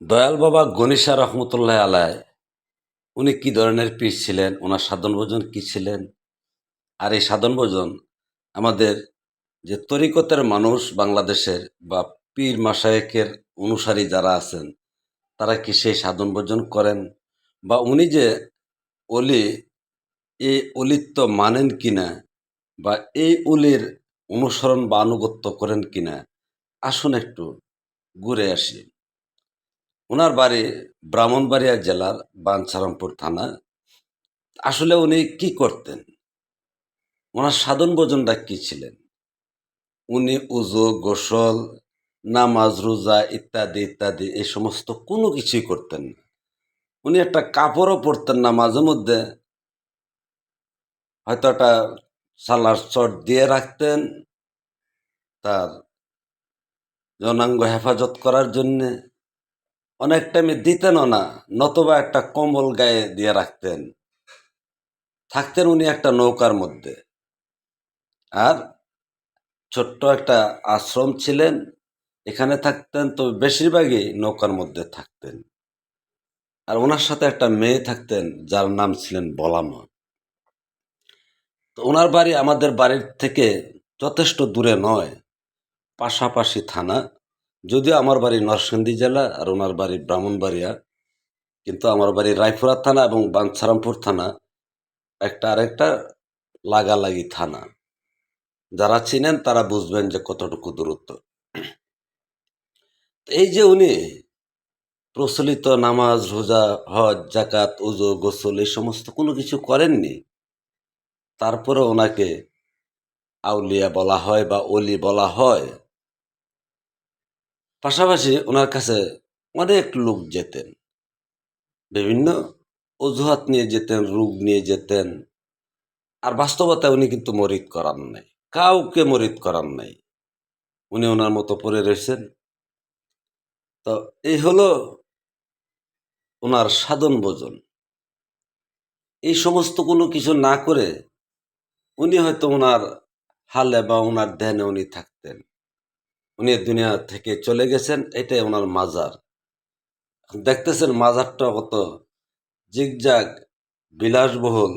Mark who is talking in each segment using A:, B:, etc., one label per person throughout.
A: দয়াল বাবা গণিসা রহমতুল্লাহ আলায় উনি কি ধরনের পীর ছিলেন? ওনার সাধন ভোজন কী ছিলেন? আর এই সাধন ভোজন আমাদের যে তরিকতের মানুষ বাংলাদেশের বা পীর মাসায়েকের অনুসারী যারা আছেন, তারা কি সেই সাধন ভোজন করেন? বা উনি যে অলি এই অলিত্ব মানেন কিনা? বা এই অলির অনুসরণ বা আনুগত্য করেন কিনা? আসুন একটু ঘুরে আসি। ওনার বাড়ি ব্রাহ্মণবাড়িয়া জেলার বাঞ্ছারামপুর থানা। আসলে উনি কি করতেন? ওনার সাধন ভোজনটা কি ছিলেন? উনি উজু, গোসল, নামাজ, রোজা ইত্যাদি ইত্যাদি এই সমস্ত কোনো কিছুই করতেন না। উনি একটা কাপড়ও পরতেন না মাঝে মধ্যে। হয়তো একটা সালার চট দিয়ে রাখতেন তার জনাঙ্গ হেফাজত করার জন্যে। অনেক টাইমে দিতেনও না, নতবা একটা কম্বল গায়ে দিয়ে রাখতেন। থাকতেন উনি একটা নৌকার মধ্যে। আর ছোট্ট একটা আশ্রম ছিলেন, এখানে থাকতেন, তো বেশিরভাগই নৌকার মধ্যে থাকতেন। আর ওনার সাথে একটা মেয়ে থাকতেন, যার নাম ছিলেন বলামা। তো ওনার বাড়ি আমাদের বাড়ির থেকে যথেষ্ট দূরে নয়, পাশাপাশি থানা। যদিও আমার বাড়ি নরসিংদী জেলা আর ওনার বাড়ি ব্রাহ্মণবাড়িয়া, কিন্তু আমার বাড়ি রায়পুরা থানা এবং বাঞ্ছারামপুর থানা একটা আরেকটা লাগালাগি থানা। যারা চিনেন তারা বুঝবেন যে কতটুকু দূরত্ব। এই যে উনি প্রচলিত নামাজ, রোজা, হজ জাকাত উজু গোসল এই সমস্ত কোনো কিছু করেননি তারপরে ওনাকে আউলিয়া বলা হয় বা অলি বলা হয়। পাশাপাশি ওনার কাছে অনেক লোক যেতেন। বিভিন্ন অজুহাত নিয়ে যেতেন, রোগ নিয়ে যেতেন। আর বাস্তবতায় উনি কিন্তু মরিদ করান নাই। কাউকে মরিদ করান নাই। উনি ওনার মতো পড়ে রয়েছেন। তো এই হলো ওনার সাধন ভোজন। এই সমস্ত কোনো কিছু না করে উনি হয়তো ওনার হালে বা ওনার ধ্যানে উনি থাকতেন। উনি দুনিয়া থেকে চলে গেছেন, এটাই ওনার মাজার। দেখতেছেন মাজারটা কত জিগজাগ, বিলাসবহুল,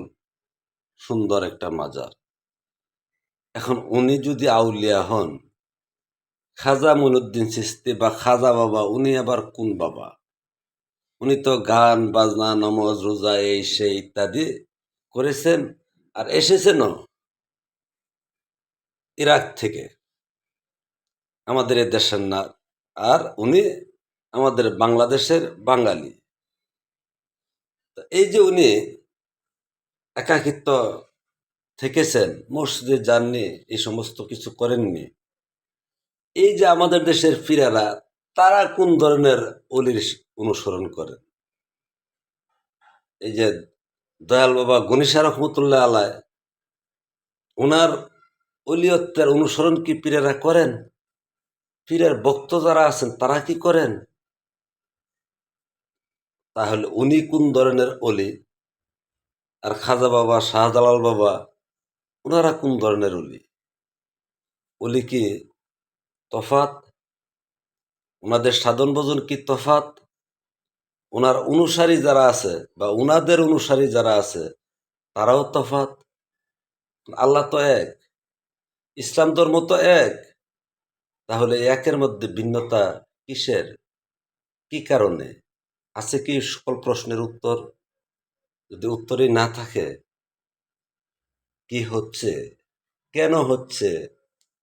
A: সুন্দর একটা মাজার। এখন উনি যদি আউলিয়া হন, খাজা মনুদ্দিন সিস্তি বা খাজা বাবা, উনি আবার কোন বাবা? উনি তো গান, বাজনা, নমজ, রোজা, এই সেই ইত্যাদি করেছেন আর এসেছেনও ইরাক থেকে। আমাদের এ দেশের না, আর উনি আমাদের বাংলাদেশের বাঙালি। এই যে উনি একাকিত্ব থেকেছেন, মসজিদে যাননি, এই সমস্ত কিছু করেননি, এই যে আমাদের দেশের ফিরারা তারা কোন ধরনের অলির অনুসরণ করেন এই যে দয়াল বাবা গণিসা রহমতুল্লাহ আলায় ওনার অলিয়ত্বের অনুসরণ কি পীরেরা করেন? পীরের ভক্ত যারা আছেন, তারা কি করেন? তাহলে উনি কোন ধরনের অলি? আর খাজা বাবা, শাহজালাল বাবা ওনারা কোন ধরনের অলি? অলি কি তফাত? ওনাদের সাধন ভোজন কি তফাত? ওনার অনুসারী যারা আছে বা ওনাদের অনুসারী যারা আছে, তারাও তফাত? আল্লাহ তো এক, ইসলাম ধর্ম তো এক। তাহলে একের মধ্যে ভিন্নতা কিসের? কি কারণে? আছে কি সকল প্রশ্নের উত্তর? যদি উত্তরই না থাকে, কি হচ্ছে? কেন হচ্ছে?